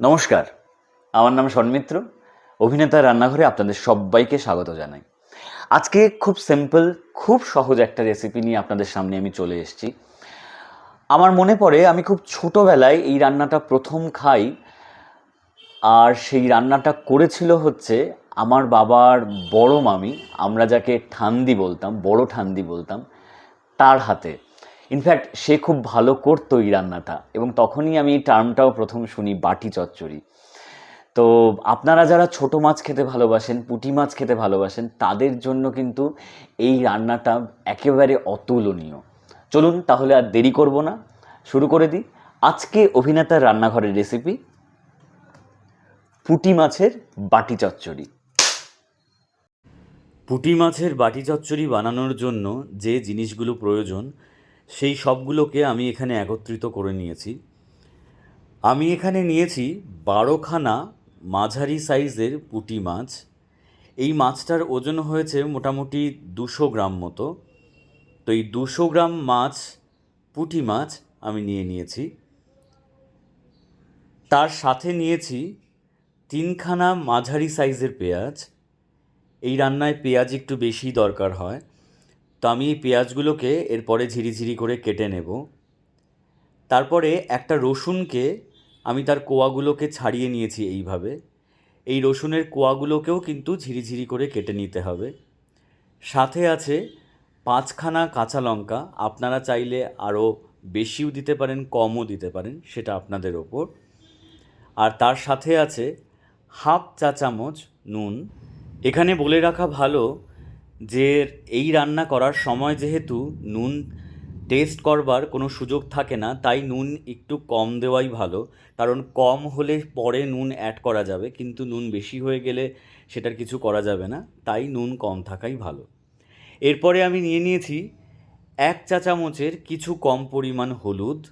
নমস্কার। আমার নাম সন্মিত্র। অভিনেতা রান্নাঘরে আপনাদের সবাইকে স্বাগত জানাই। আজকে খুব সিম্পল খুব সহজ একটা রেসিপি নিয়ে আপনাদের সামনে আমি চলে এসেছি। আমার মনে পড়ে, আমি খুব ছোটোবেলায় এই রান্নাটা প্রথম খাই। আর সেই রান্নাটা করেছিল হচ্ছে আমার বাবার বড় মামি, আমরা যাকে ঠান্দি বলতাম, বড় ঠান্দি বলতাম, তার হাতে। ইনফ্যাক্ট সে খুব ভালো করতো এই রান্নাটা এবং তখনই আমি এই টার্মটাও প্রথম শুনি বাটি চচ্চড়ি। তো আপনারা যারা ছোট মাছ খেতে ভালোবাসেন, পুঁটি মাছ খেতে ভালোবাসেন, তাদের জন্য কিন্তু এই রান্নাটা একেবারে অতুলনীয়। চলুন তাহলে আর দেরি করব না, শুরু করে দিই। আজকে অভিনেতার রান্নাঘরের রেসিপি পুঁটি মাছের বাটি চচ্চড়ি। পুঁটি মাছের বাটি চচ্চড়ি বানানোর জন্য যে জিনিসগুলো প্রয়োজন সেই সবগুলোকে আমি এখানে একত্রিত করে নিয়েছি। আমি এখানে নিয়েছি বারোখানা মাঝারি সাইজের পুঁটি মাছ। এই মাছটার ওজন হয়েছে মোটামুটি দুশো গ্রাম মতো। তো এই দুশো গ্রাম মাছ, পুঁটি মাছ আমি নিয়ে নিয়েছি। তার সাথে নিয়েছি তিনখানা মাঝারি সাইজের পেঁয়াজ। এই রান্নায় পেঁয়াজ একটু বেশি দরকার হয়। তো আমি এই পেঁয়াজগুলোকে এরপরে ঝিরিঝিরি করে কেটে নেব। তারপরে একটা রসুনকে আমি তার কোয়াগুলোকে ছাড়িয়ে নিয়েছি এইভাবে। এই রসুনের কোয়াগুলোকেও কিন্তু ঝিরিঝিরি করে কেটে নিতে হবে। সাথে আছে পাঁচখানা কাঁচা লঙ্কা। আপনারা চাইলে আরও বেশিও দিতে পারেন, কমও দিতে পারেন, সেটা আপনাদের ওপর। আর তার সাথে আছে হাফ চা চামচ নুন। এখানে বলে রাখা ভালো যে এই রান্না করার সময় যেহেতু নুন টেস্ট করবার কোনো সুযোগ থাকে না, তাই নুন একটু কম দেওয়াই ভালো। কারণ কম হলে পরে নুন অ্যাড করা যাবে, কিন্তু নুন বেশি হয়ে গেলে সেটার কিছু করা যাবে না, তাই নুন কম থাকাই ভালো। এরপরে আমি নিয়ে নিয়েছি এক চা চামচের কিছু কম পরিমাণ হলুদ,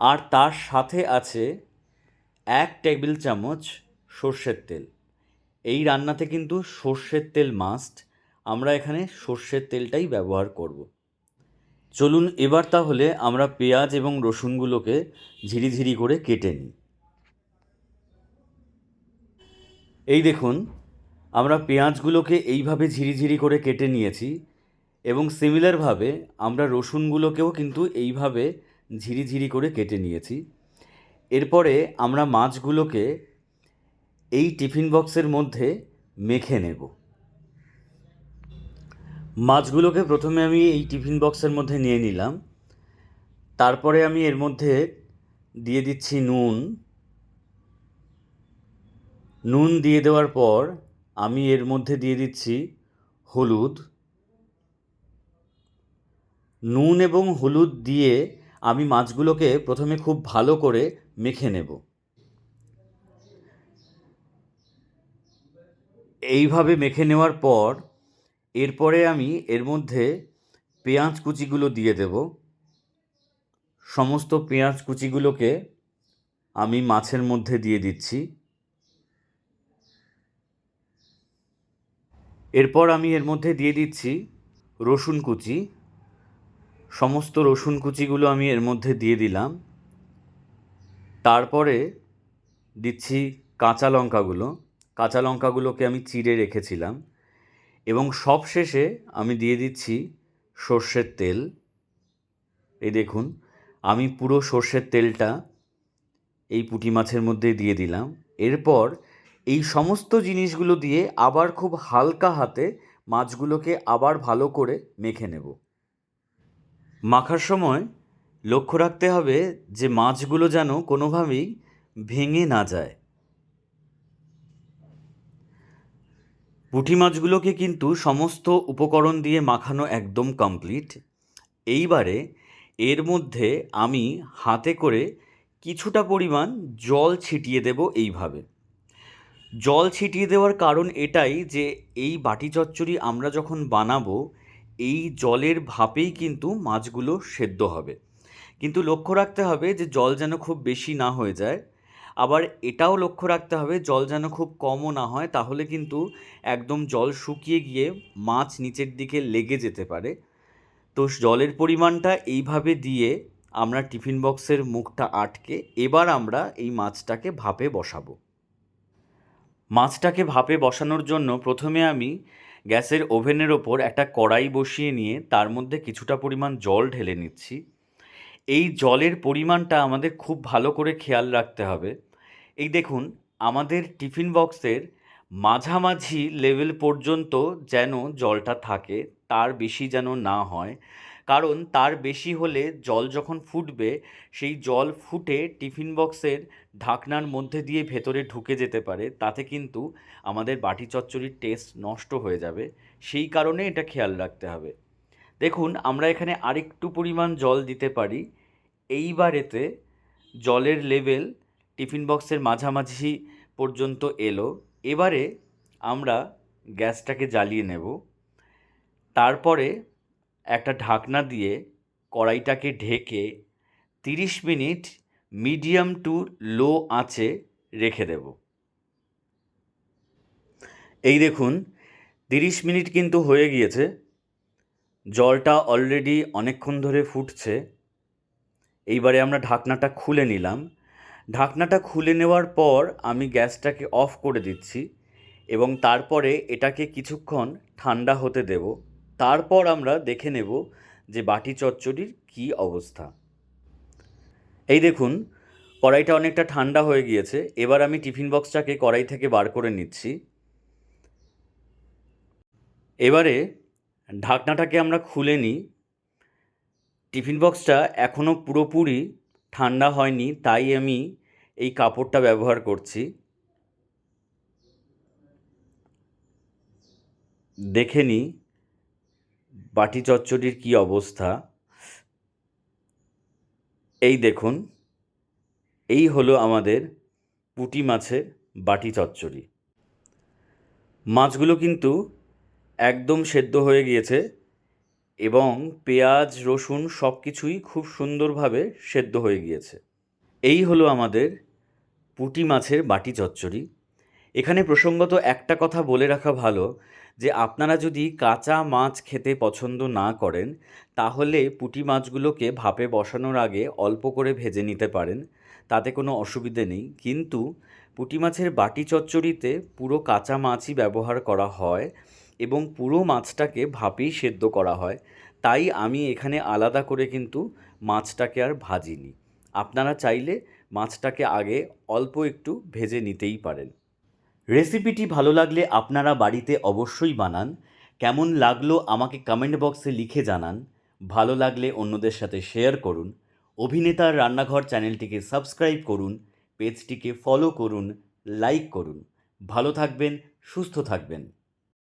আর তার সাথে আছে এক টেবিল চামচ সর্ষের তেল। এই রান্নাতে কিন্তু সর্ষের তেল মাস্ট আমরা এখানে সর্ষের তেলটাই ব্যবহার করব। চলুন এবার তাহলে আমরা পেঁয়াজ এবং রসুনগুলোকে ঝিরিঝিরি করে কেটে নিই। এই দেখুন, আমরা পেঁয়াজগুলোকে এইভাবে ঝিরিঝিরি করে কেটে নিয়েছি এবং সিমিলারভাবে আমরা রসুনগুলোকেও কিন্তু এইভাবে ঝিরিঝিরি করে কেটে নিয়েছি। এরপরে আমরা মাছগুলোকে এই টিফিন বক্সের মধ্যে মেখে নেব। মাছগুলোকে প্রথমে আমি এই টিফিন বক্সের মধ্যে নিয়ে নিলাম। তারপরে আমি এর মধ্যে দিয়ে দিচ্ছি নুন। নুন দিয়ে দেওয়ার পর আমি এর মধ্যে দিয়ে দিচ্ছি হলুদ। নুন এবং হলুদ দিয়ে আমি মাছগুলোকে প্রথমে খুব ভালো করে মেখে নেব। এইভাবে মেখে নেওয়ার পর এরপরে আমি এর মধ্যে পেঁয়াজ কুচিগুলো দিয়ে দেব। সমস্ত পেঁয়াজ কুচিগুলোকে আমি মাছের মধ্যে দিয়ে দিচ্ছি। এরপর আমি এর মধ্যে দিয়ে দিচ্ছি রসুন কুচি। সমস্ত রসুন কুচিগুলো আমি এর মধ্যে দিয়ে দিলাম। তারপরে দিচ্ছি কাঁচা লঙ্কাগুলো। কাঁচা লঙ্কাগুলোকে আমি চিড়ে রেখেছিলাম। এবং সব শেষে আমি দিয়ে দিচ্ছি সর্ষের তেল। এই দেখুন, আমি পুরো সর্ষের তেলটা এই পুঁটি মাছের মধ্যে দিয়ে দিলাম। এরপর এই সমস্ত জিনিসগুলো দিয়ে আবার খুব হালকা হাতে মাছগুলোকে আবার ভালো করে মেখে নেব। মাখার সময় লক্ষ্য রাখতে হবে যে মাছগুলো যেন কোনোভাবেই ভেঙে না যায়। পুঁটি মাছগুলোকে কিন্তু সমস্ত উপকরণ দিয়ে মাখানো একদম কমপ্লিট এইবারে এর মধ্যে আমি হাতে করে কিছুটা পরিমাণ জল ছিটিয়ে দেব এইভাবে। জল ছিটিয়ে দেওয়ার কারণ এটাই যে এই বাটি চচ্চড়ি আমরা যখন বানাবো, এই জলের ভাপেই কিন্তু মাছগুলো সেদ্ধ হবে। কিন্তু লক্ষ্য রাখতে হবে যে জল যেন খুব বেশি না হয়ে যায়। আবার এটাও লক্ষ্য রাখতে হবে, জল যেন খুব কমও না হয়, তাহলে কিন্তু একদম জল শুকিয়ে গিয়ে মাছ নিচের দিকে লেগে যেতে পারে। তো জলের পরিমাণটা এইভাবে দিয়ে আমরা টিফিন বক্সের মুখটা আটকে এবার আমরা এই মাছটাকে ভাপে বসাবো। মাছটাকে ভাপে বসানোর জন্য প্রথমে আমি গ্যাসের ওভেনের ওপর একটা কড়াই বসিয়ে নিয়ে তার মধ্যে কিছুটা পরিমাণ জল ঢেলে নিচ্ছি। এই জলের পরিমাণটা আমাদের খুব ভালো করে খেয়াল রাখতে হবে। এই দেখুন, আমাদের টিফিন বক্সের মাঝামাঝি লেভেল পর্যন্ত যেন জলটা থাকে, তার বেশি যেন না হয়। কারণ তার বেশি হলে জল যখন ফুটবে, সেই জল ফুটে টিফিন বক্সের ঢাকনার মধ্যে দিয়ে ভেতরে ঢুকে যেতে পারে, তাতে কিন্তু আমাদের বাটি চচ্চড়ির টেস্ট নষ্ট হয়ে যাবে। সেই কারণে এটা খেয়াল রাখতে হবে। দেখুন, আমরা এখানে আরেকটু পরিমাণ জল দিতে পারি। এইবারেতে জলের লেভেল টিফিন বক্সের মাঝামাঝি পর্যন্ত এলো। এবারে আমরা গ্যাসটাকে জ্বালিয়ে নেব। তারপরে একটা ঢাকনা দিয়ে কড়াইটাকে ঢেকে তিরিশ মিনিট মিডিয়াম টু লো আঁচে রেখে দেব। এই দেখুন, তিরিশ মিনিট কিন্তু হয়ে গিয়েছে। জলটা অলরেডি অনেকক্ষণ ধরে ফুটছে। এইবারে আমরা ঢাকনাটা খুলে নিলাম। ঢাকনাটা খুলে নেওয়ার পর আমি গ্যাসটাকে অফ করে দিচ্ছি এবং তারপরে এটাকে কিছুক্ষণ ঠান্ডা হতে দেব। তারপর আমরা দেখে নেব যে বাটি চচ্চড়ির কী অবস্থা। এই দেখুন, কড়াইটা অনেকটা ঠান্ডা হয়ে গিয়েছে। এবার আমি টিফিন বক্সটাকে কড়াই থেকে বার করে নিচ্ছি। এবারে ঢাকনাটাকে আমরা খুলে নিই। টিফিন বক্সটা এখনও পুরোপুরি ঠান্ডা হয়নি, তাই আমি এই কাপড়টা ব্যবহার করছি। দেখে নিই বাটি চচ্চড়ির কী অবস্থা। এই দেখুন, এই হলো আমাদের পুঁটি মাছের বাটি চচ্চড়ি। মাছগুলো কিন্তু একদম সেদ্ধ হয়ে গিয়েছে এবং পেঁয়াজ, রসুন সব কিছুই খুব সুন্দরভাবে সেদ্ধ হয়ে গিয়েছে। এই হলো আমাদের পুঁটি মাছের বাটি চচ্চড়ি। এখানে প্রসঙ্গত একটা কথা বলে রাখা ভালো যে, আপনারা যদি কাঁচা মাছ খেতে পছন্দ না করেন, তাহলে পুঁটি মাছগুলোকে ভাপে বসানোর আগে অল্প করে ভেজে নিতে পারেন, তাতে কোনো অসুবিধে নেই। কিন্তু পুঁটি মাছের বাটি চচ্চড়িতে পুরো কাঁচা মাছই ব্যবহার করা হয়। এবং পুরো মাছটাকে ভাপেই সেদ্ধ করা হয়। তাই আমি এখানে আলাদা করে কিন্তু মাছটাকে আর ভাজিনি। আপনারা চাইলে মাছটাকে আগে অল্প একটু ভেজে নিতেই পারেন। রেসিপিটি ভালো লাগলে আপনারা বাড়িতে অবশ্যই বানান। কেমন লাগল আমাকে কমেন্ট বক্সে লিখে জানান। ভালো লাগলে অন্যদের সাথে শেয়ার করুন। অভিনেতার রান্নাঘর চ্যানেলটিকে সাবস্ক্রাইব করুন। পেজটিকে ফলো করুন লাইক করুন। ভালো থাকবেন, সুস্থ থাকবেন।